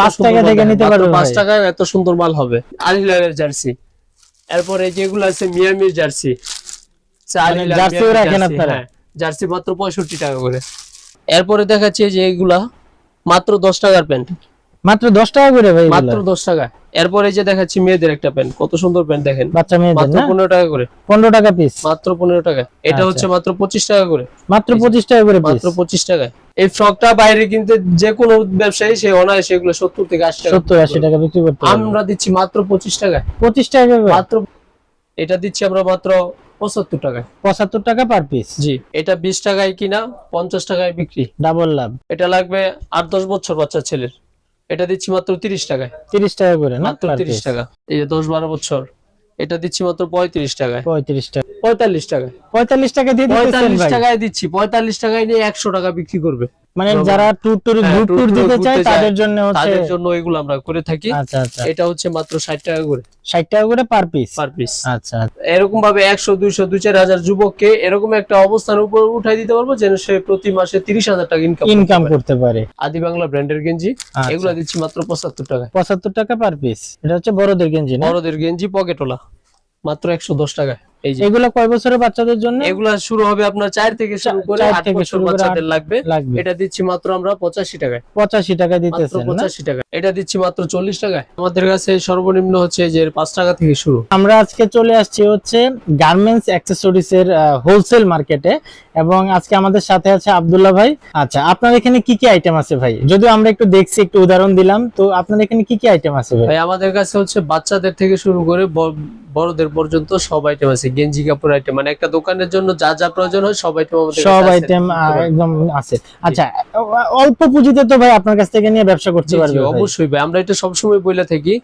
পাঁচ সুন্দর টাকা থেকে নিতে পারবে পাঁচ টাকায় এত সুন্দর মাল হবে। জার্সি। এরপরে যেগুলো আছে মিয়ামির জার্সি। রাখেন আপনারা? হ্যাঁ, জার্সি মাত্র পঁয়ষট্টি টাকা করে। এরপরে দেখাচ্ছে যে এগুলা মাত্র দশ টাকার প্যান্ট। মাত্র দশ টাকা করে ভাই মাত্র দশ টাকা। এরপরে যে দেখাচ্ছি মেয়েদের একটা প্যান্ট কত সুন্দর প্যান্ট দেখেন। বাচ্চা মেয়েদের মাত্র না? পনেরো টাকা করে। পনেরো টাকা পিস মাত্র পনেরো টাকা। এটা আচ্ছা। হচ্ছে মাত্র পঁচিশ টাকা করে। মাত্র পঁচিশ টাকা করে মাত্র পঁচিশ টাকায় এই ফ্রকটা বাইরে কিনতে যে কোনো ব্যবসায়ী সে অনায়াসে এগুলো সত্তর থেকে আশি টাকা সত্তর আশি টাকা বিক্রি করতে আমরা দিচ্ছি মাত্র পঁচিশ টাকা। পঁচিশ টাকা মাত্র এটা দিচ্ছি আমরা মাত্র পঁচাত্তর টাকায়। পঁচাত্তর টাকা পার পিস জি এটা বিশ টাকায় কিনা পঞ্চাশ টাকায় বিক্রি। ডাবল লাভ এটা লাগবে আট দশ বছর বাচ্চা ছেলের। এটা দিচ্ছি মাত্র তিরিশ টাকায়। তিরিশ টাকা করে মাত্র তিরিশ টাকা। এই যে দশ বারো বছর এটা দিচ্ছি মাত্র পঁয়ত্রিশ টাকায়। পঁয়ত্রিশ টাকা। পঁয়তাল্লিশ টাকায়। পঁয়তাল্লিশ টাকা দিয়ে পঁয়তাল্লিশ টাকায় দিচ্ছি পঁয়তাল্লিশ টাকায় নিয়ে একশো টাকা বিক্রি করবে। মানে যারা ট্যুর ট্যুর হ্যাঁ, গ্রুপ ট্যুর দিতে চায় তাদের জন্য হচ্ছে তাদের জন্য এগুলো আমরা করে থাকি। আচ্ছা আচ্ছা। এটা হচ্ছে মাত্র ষাট টাকা করে। ষাট টাকা করে পার পিস পার পিস আচ্ছা। এরকম ভাবে একশো দুইশো দুই চার হাজার যুবককে এরকম একটা অবস্থানের উপর উঠাই দিতে পারব যেন সে প্রতি মাসে তিরিশ হাজার টাকা ইনকাম ইনকাম করতে পারে। আদি বাংলা ব্র্যান্ডের গেঞ্জি আচ্ছা। এগুলো দিচ্ছি মাত্র পঁচাত্তর টাকা পঁচাত্তর টাকা পার পিস এটা হচ্ছে বড়দের গেঞ্জি না? বড়দের গেঞ্জি পকেটোলা মাত্র একশো দশ টাকা এই যে এগুলো কয় বছরের বাচ্চাদের জন্য? এগুলা শুরু হবে আপনার চার থেকে শুরু করে চার আট থেকে বছর শুরু করে বাচ্চাদের লাগবে। লাগবে। এটা দিচ্ছি মাত্র আমরা পঁচাশি টাকায়। পঁচাশি টাকা দিতেছেন না? পঁচাশি টাকা এটা দিচ্ছি মাত্র চল্লিশ টাকায়। আমাদের কাছে সর্বনিম্ন হচ্ছে যে টাকা থেকে শুরু। আমরা আজকে চলে আসছি হচ্ছে গার্মেন্টস অ্যাক্সেসরিজ এর হোলসেল মার্কেটে এবং আজকে আমাদের সাথে আছে আব্দুল্লাহ ভাই। আচ্ছা আপনার এখানে কি কি আইটেম আছে ভাই? যদিও আমরা একটু দেখছি একটু উদাহরণ দিলাম তো আপনার এখানে কি কি আইটেম আছে ভাই? আমাদের কাছে হচ্ছে বাচ্চাদের থেকে শুরু করে বড়দের পর্যন্ত সব আইটেম আছে। গেঞ্জি কাপড় আইটেম মানে একটা দোকানের জন্য যা যা প্রয়োজন হয় সব আইটেম আমাদের সব আইটেম একদম আছে। আচ্ছা অল্প পুঁজিতে তো ভাই আপনার কাছ থেকে নিয়ে ব্যবসা করতে পারবে অবশ্যই ভাই আমরা এটা সবসময় বলে থাকি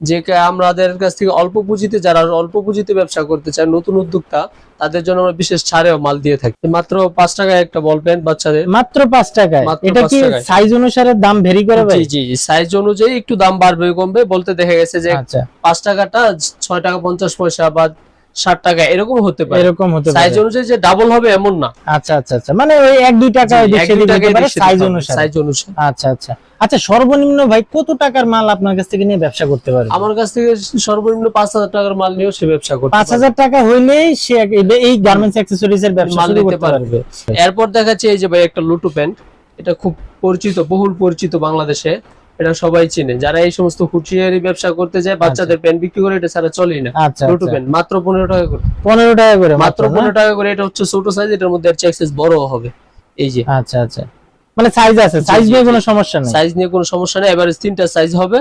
যে আমাদের কাছ থেকে অল্প পুঁজিতে যারা অল্প পুঁজিতে ব্যবসা করতে চায় নতুন উদ্যোক্তা তাদের জন্য আমরা বিশেষ ছাড়েও মাল দিয়ে থাকি। মাত্র পাঁচ টাকায় একটা বল পেন বাচ্চাদের। মাত্র পাঁচ টাকায়? এটা কি সাইজ অনুসারে দাম ভেরি করে ভাই? জি জি সাইজ অনুযায়ী একটু দাম বাড়বে কমবে। বলতে দেখা গেছে যে আচ্ছা। পাঁচ টাকাটা ছয় টাকা পঞ্চাশ পয়সা বা ষাট টাকা এরকম হতে পারে। এরকম হতে সাইজ অনুযায়ী যে ডাবল হবে এমন না। আচ্ছা আচ্ছা আচ্ছা মানে ওই এক দুই টাকা পারে সাইজ অনুসারে। সাইজ অনুসারে। আচ্ছা আচ্ছা। আচ্ছা সর্বনিম্ন ভাই কত টাকার মাল আপনার কাছ থেকে নিয়ে ব্যবসা করতে পারবে আমার কাছ থেকে সর্বনিম্ন পাঁচ হাজার টাকার মাল নিয়েও সে ব্যবসা করতে পাঁচ পারে। হাজার টাকা হইলেই সে এই গার্মেন্টস অ্যাক্সেসরিজ এর ব্যবসা মাল শুরু করতে পারবে। পারবে। এরপর দেখাচ্ছে এই যে ভাই একটা লুটু প্যান্ট। এটা খুব পরিচিত বহুল পরিচিত বাংলাদেশে। এটা সবাই চেনে। যারা এই সমস্ত হুঁশিয়ারি ব্যবসা করতে যায় বাচ্চাদের প্যান্ট বিক্রি করে এটা ছাড়া চলেই না। আচ্ছা লুটু আচ্ছা। প্যান্ট মাত্র পনেরো টাকা করে। পনেরো টাকা করে মাত্র? পনেরো টাকা করে এটা হচ্ছে ছোট সাইজ এটার মধ্যে এক্সেস বড় হবে। এই যে। আচ্ছা আচ্ছা। মানে সাইজ আছে সাইজ নিয়ে কোনো সমস্যা নেই। সাইজ নিয়ে কোনো সমস্যা নেই এভারেজ তিনটা সাইজ হবে।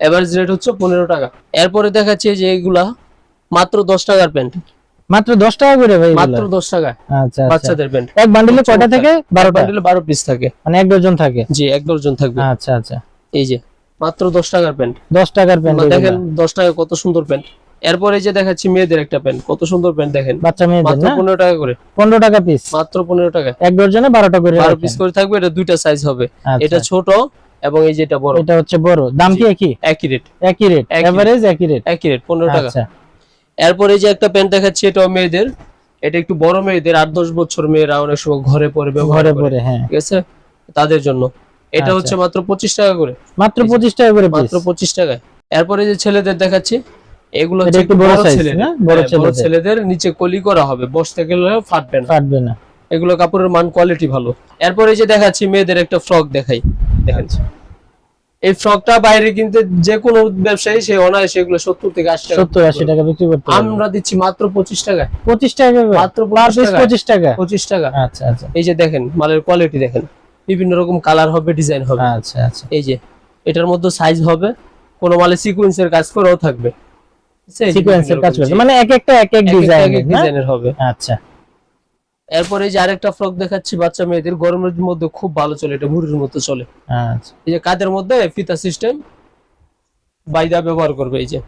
এভারেজ রেট হচ্ছে পনেরো টাকা। এরপরে দেখাচ্ছে যে এগুলা মাত্র দশ টাকার প্যান্ট। মাত্র দশ টাকা করে ভাই মাত্র এগুলা? দশ টাকা আচ্ছা আচ্ছা। বাচ্চাদের প্যান্ট। এক বান্ডিলে কয়টা থেকে? বারোটা। বান্ডিলে বারো পিস থাকে। মানে এক ডজন থাকে? জি এক দর্জন থাকবে। আচ্ছা আচ্ছা। এই যে মাত্র দশ টাকার প্যান্ট। দশ টাকার প্যান্ট দেখেন দশ টাকা কত সুন্দর প্যান্ট। এরপরে যে দেখাচ্ছি মেয়েদের একটা প্যান্ট কত সুন্দর প্যান্ট দেখেন। বাচ্চা মেয়েদের মাত্র না? পনেরো টাকা করে। পনেরো টাকা পিস মাত্র পনেরো টাকা। এক ডজনে বারোটা করে বারো রাখেন। পিস করে থাকবে এটা দুইটা সাইজ হবে। আচ্ছা। এটা ছোট এবং এই যেটা বড়। এটা হচ্ছে বড়। দাম কি একই? একই রেট একই রেট এভারেজ একই রেট একই রেট পনেরো টাকা। আচ্ছা। এরপরে যে একটা প্যান্ট দেখাচ্ছি এটাও মেয়েদের। এটা একটু বড় মেয়েদের আট দশ বছর মেয়েরা অনেক সময় ঘরে পরে ঘরে পরে হ্যাঁ। ঠিক আছে? তাদের জন্য। এটা আচ্ছা। হচ্ছে মাত্র পঁচিশ টাকা করে। মাত্র পঁচিশ টাকা করে মাত্র পঁচিশ টাকায়। এরপরে যে ছেলেদের দেখাচ্ছি এগুলো একটু একটু বড় বড় ছেলেদের। না? বড় হ্যাঁ, ছেলেদের। নিচে কলি করা হবে বসতে গেলে ফাটবে না। ফাটবে না। এগুলো কাপড়ের মান কোয়ালিটি ভালো। এরপরে যে দেখাচ্ছি মেয়েদের একটা ফ্রক দেখাই। দেখেন। আচ্ছা। এই ফ্রকটা বাইরে কিনতে যে কোনো ব্যবসায়ী সে অনায়াসে এগুলো সত্তর থেকে আশি টাকা সত্তর আশি টাকা বিক্রি করতে আমরা দিচ্ছি মাত্র পঁচিশ টাকায়। পঁচিশ টাকা মাত্র পার 25 পিস টাকা। পঁচিশ টাকা? পঁচিশ টাকা। আচ্ছা আচ্ছা। এই যে দেখেন মালের কোয়ালিটি দেখেন। বিভিন্ন রকম কালার হবে ডিজাইন হবে। আচ্ছা আচ্ছা। এই যে এটার মধ্যে সাইজ হবে কোনো মালে সিকোয়েন্সের কাজ করেও থাকবে। সিকোয়েন্সের কাজ রকম, করছে জি। মানে এক একটা এক এক এক ডিজাইনের হবে। আচ্ছা। এরপরে এই যে আরেকটা ফ্রক দেখাচ্ছি বাচ্চা মেয়েদের গরমের মধ্যে খুব ভালো চলে এটা মুড়ির মতো চলে। আচ্ছা। এই যে কাদের মধ্যে? ফিতা সিস্টেম বাইদা ব্যবহার করবে এই যে।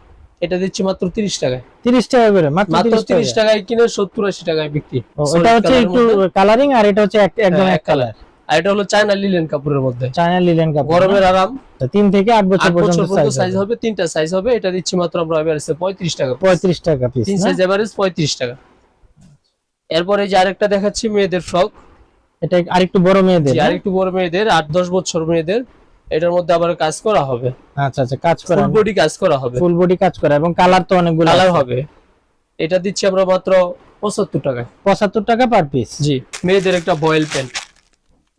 এটা দিচ্ছি মাত্র তিরিশ টাকায়। তিরিশ টাকা করে মাত্র মাত্র তিরিশ তিরিশ টাকা টাকায় কিনে সত্তর আশি টাকায় বিক্রি। এটা হচ্ছে একটু কালারিং আর এটা হচ্ছে একদম হ্যাঁ, এক কালার আর এটা হলো চায়না লিলেন কাপড়ের মধ্যে। চায়না লিলেন কাপড় গরমের আরাম। তিন থেকে আট বছর পর্যন্ত সাইজ হবে। তিনটা সাইজ হবে এটা দিচ্ছি মাত্র আমরা এভারেজে পঁয়ত্রিশ টাকা পঁয়ত্রিশ টাকা পিস তিন সাইজ এভারেজ পঁয়ত্রিশ টাকা। এরপরে যে আরেকটা দেখাচ্ছি মেয়েদের ফ্রক এটা আরেকটু বড় মেয়েদের আর একটু বড় মেয়েদের আট দশ বছর মেয়েদের। এটার মধ্যে আবার কাজ করা হবে। আচ্ছা আচ্ছা কাজ করা ফুল বডি কাজ করা হবে। ফুল বডি কাজ করা এবং কালার তো অনেকগুলো কালার হবে। এটা দিচ্ছি আমরা মাত্র পঁচাত্তর টাকায়। পঁচাত্তর টাকা পার পিস জি মেয়েদের একটা বয়েল প্যান্ট।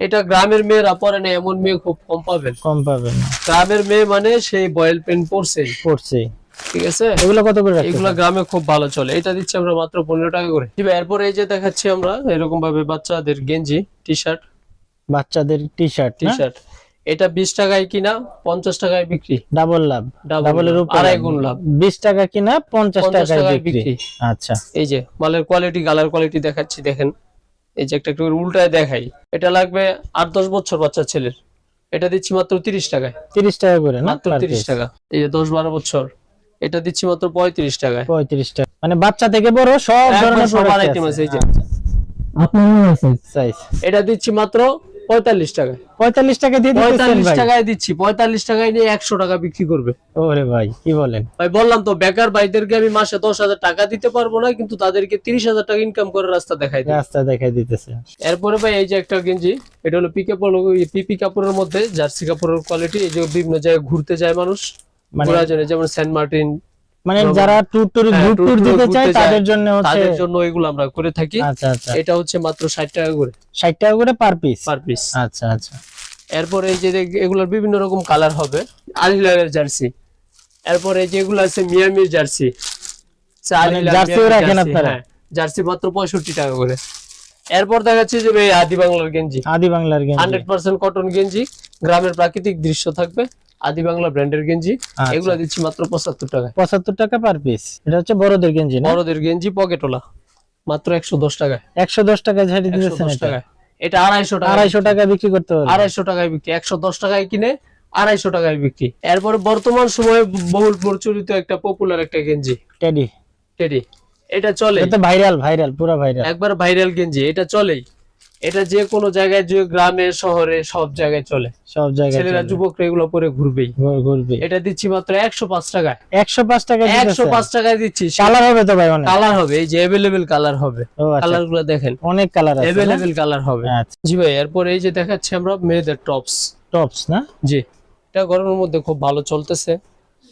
এটা গ্রামের মেয়েরা পরে না এমন মেয়ে খুব কম পাবেন। কম পাবেন গ্রামের মেয়ে মানে সেই বয়েল পেন পরছে। পড়ছে ঠিক আছে? এগুলো কত করে? এগুলা গ্রামে খুব ভালো চলে। এটা দিচ্ছি আমরা মাত্র পনেরো টাকা করে। এরপরে এই যে দেখাচ্ছি আমরা এরকম ভাবে বাচ্চাদের গেঞ্জি টি শার্ট বাচ্চাদের টি শার্ট টি শার্ট এটা বিশ টাকায় কিনা পঞ্চাশ টাকায় বিক্রি? ডাবল লাভ। ডাবলের আড়াই গুণ লাভ। বিশ টাকা কিনা পঞ্চাশ টাকায় বিক্রি। আচ্ছা। এই যে মালের কোয়ালিটি গালার কোয়ালিটি দেখাচ্ছি দেখেন। এই যে একটা একটু উল্টায় দেখাই এটা লাগবে আট দশ বছর বাচ্চা ছেলের। এটা দিচ্ছি মাত্র তিরিশ টাকায়। তিরিশ টাকা করে মাত্র তিরিশ টাকা। এই যে দশ বারো বছর এটা দিচ্ছি মাত্র পঁয়ত্রিশ টাকায়। পঁয়ত্রিশ টাকা। মানে বাচ্চা থেকে বড় সব ধরনের সবার আইটেম আছে, এই যে। সাইজ এটা দিচ্ছি মাত্র পঁয়তাল্লিশ টাকায়। পঁয়তাল্লিশ টাকা দিয়ে পঁয়তাল্লিশ টাকায় দিচ্ছি পঁয়তাল্লিশ টাকায় নিয়ে একশো টাকা বিক্রি করবে। ওরে ভাই কি বলেন? ভাই বললাম তো বেকার ভাইদেরকে আমি মাসে দশ হাজার টাকা দিতে পারব না কিন্তু তাদেরকে তিরিশ হাজার টাকা ইনকাম করে রাস্তা দেখাই রাস্তা দেখাই দিতেছে। এরপরে ভাই এই যে একটা গেঞ্জি এটা হলো পিকে পিপি কাপড়ের মধ্যে জার্সি কাপড়ের কোয়ালিটি এই যে বিভিন্ন জায়গায় ঘুরতে যায় মানুষ মানে যেমন সেন্ট মার্টিন মানে। যারা ট্যুর ট্যুর গ্রুপ ট্যুর দিতে চায় তাদের জন্য হচ্ছে তাদের জন্য এগুলো আমরা করে থাকি। আচ্ছা আচ্ছা। এটা হচ্ছে মাত্র ষাট টাকা করে। ষাট টাকা করে পার পিস পার পিস আচ্ছা আচ্ছা। এরপর এই যে এগুলোর বিভিন্ন রকম কালার হবে। আলিলারের জার্সি। এরপর এই যে এগুলো আছে মিয়ামির জার্সি। সে আলিলার, জার্সিও মিয়ামির রাখেন জার্সি, আপনারা? হ্যাঁ, জার্সি মাত্র পঁয়ষট্টি টাকা করে। এরপর দেখাচ্ছি যে আদি বাংলার গেঞ্জি। আদি বাংলার গেঞ্জি। হান্ড্রেড পার্সেন্ট কটন গেঞ্জি। গ্রামের প্রাকৃতিক দৃশ্য থাকবে। আদি বাংলা ব্র্যান্ডের গেঞ্জি আচ্ছা। এগুলো দিচ্ছি মাত্র পঁচাত্তর টাকা পঁচাত্তর টাকা পার পিস এটা হচ্ছে বড়দের গেঞ্জি বড়দের গেঞ্জি পকেটোলা মাত্র একশো দশ টাকায়। একশো দশ টাকা ঝাড়ি একশো দশ এটা? টাকায়। এটা আড়াইশো টাকা আড়াইশো টাকা বিক্রি করতে হবে আড়াইশো টাকায় বিক্রি। একশো দশ টাকায় কিনে আড়াইশো টাকায় বিক্রি। এরপরে বর্তমান সময়ে বহুল প্রচলিত একটা পপুলার একটা গেঞ্জি। টেডি টেডি এটা চলে। এটা ভাইরাল ভাইরাল পুরো ভাইরাল একবার ভাইরাল গেঞ্জি। এটা চলেই। এটা যে কোনো জায়গায় যে গ্রামে শহরে সব জায়গায় চলে। সব জায়গায় ছেলেরা যুবকরা এগুলো পরে ঘুরবেই। ঘুর- ঘুরবে। এটা দিচ্ছি মাত্র একশো পাঁচ টাকায়। একশো পাঁচ টাকা একশো পাঁচ টাকায় দিচ্ছি। কালার হবে তো ভাই কালার হবে এই যে অ্যাভেলেবেল কালার হবে। আচ্ছা। কালারগুলো দেখেন। অনেক কালার অ্যাভেলেবেল কালার হবে। আচ্ছা। জি ভাই এরপর এই যে দেখাচ্ছি আমরা মেয়েদের টপস টপস না? জি। এটা গরমের মধ্যে খুব ভালো চলতেছে।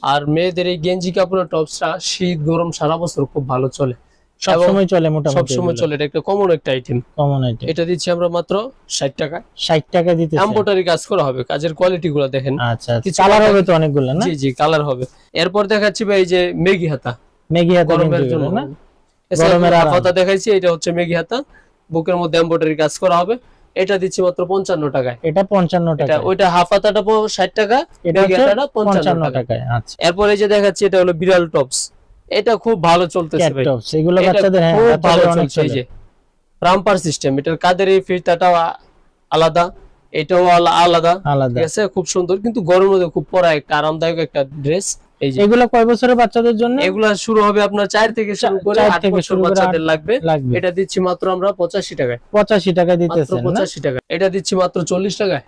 আর মেয়েদের এই গেঞ্জি কাপড়ের টপসটা শীত গরম সারা বছর খুব ভালো চলে। সব এবং সময় চলে মোটামুটি সময় চলে এটা একটা কমন একটা আইটেম কমন আইটেম এটা দিচ্ছি আমরা মাত্র ষাট টাকা। ষাট টাকা দিতে এম্বোটারি কাজ করা হবে কাজের কোয়ালিটি গুলো দেখেন। আচ্ছা আচ্ছা। কালার হবে তো অনেকগুলো না? জি জি কালার হবে। এরপর দেখাচ্ছি ভাই এই যে মেগি হাতা। মেগি হাতে গরমের জন্য। না? গরমের হাতা দেখাইছি এটা হচ্ছে মেগি হাতা। বুকের মধ্যে এম্বোটারি কাজ করা হবে। এটা দিচ্ছি মাত্র পঞ্চান্ন টাকায়। এটা পঞ্চান্ন টাকা ওইটা হাফ হাতাটা ষাট টাকা এটা পঞ্চান্ন পঞ্চান্ন টাকা টাকায় আচ্ছা। এরপর এই যে দেখাচ্ছি এটা হলো বিড়াল টপস এটা খুব ভালো চলতেছে ভাই। টপস এগুলো বাচ্চাদের হ্যাঁ খুব ভালো চলছে এই যে। রামপার সিস্টেম এটার কাদের এই ফিরতাটাও আলাদা এটাও আলাদা ঠিক আছে? খুব সুন্দর কিন্তু গরমের মধ্যে খুব পরা একটা আরামদায়ক একটা ড্রেস এই যে। এগুলো কয় বছরের বাচ্চাদের জন্য? এগুলা শুরু হবে আপনার চার থেকে শুরু করে চার আট থেকে বছর বাচ্চাদের লাগবে। এটা দিচ্ছি মাত্র আমরা পঁচাশি টাকায়। পঁচাশি টাকা মাত্র দিতেছেন না? পঁচাশি টাকা এটা দিচ্ছি মাত্র চল্লিশ টাকায়।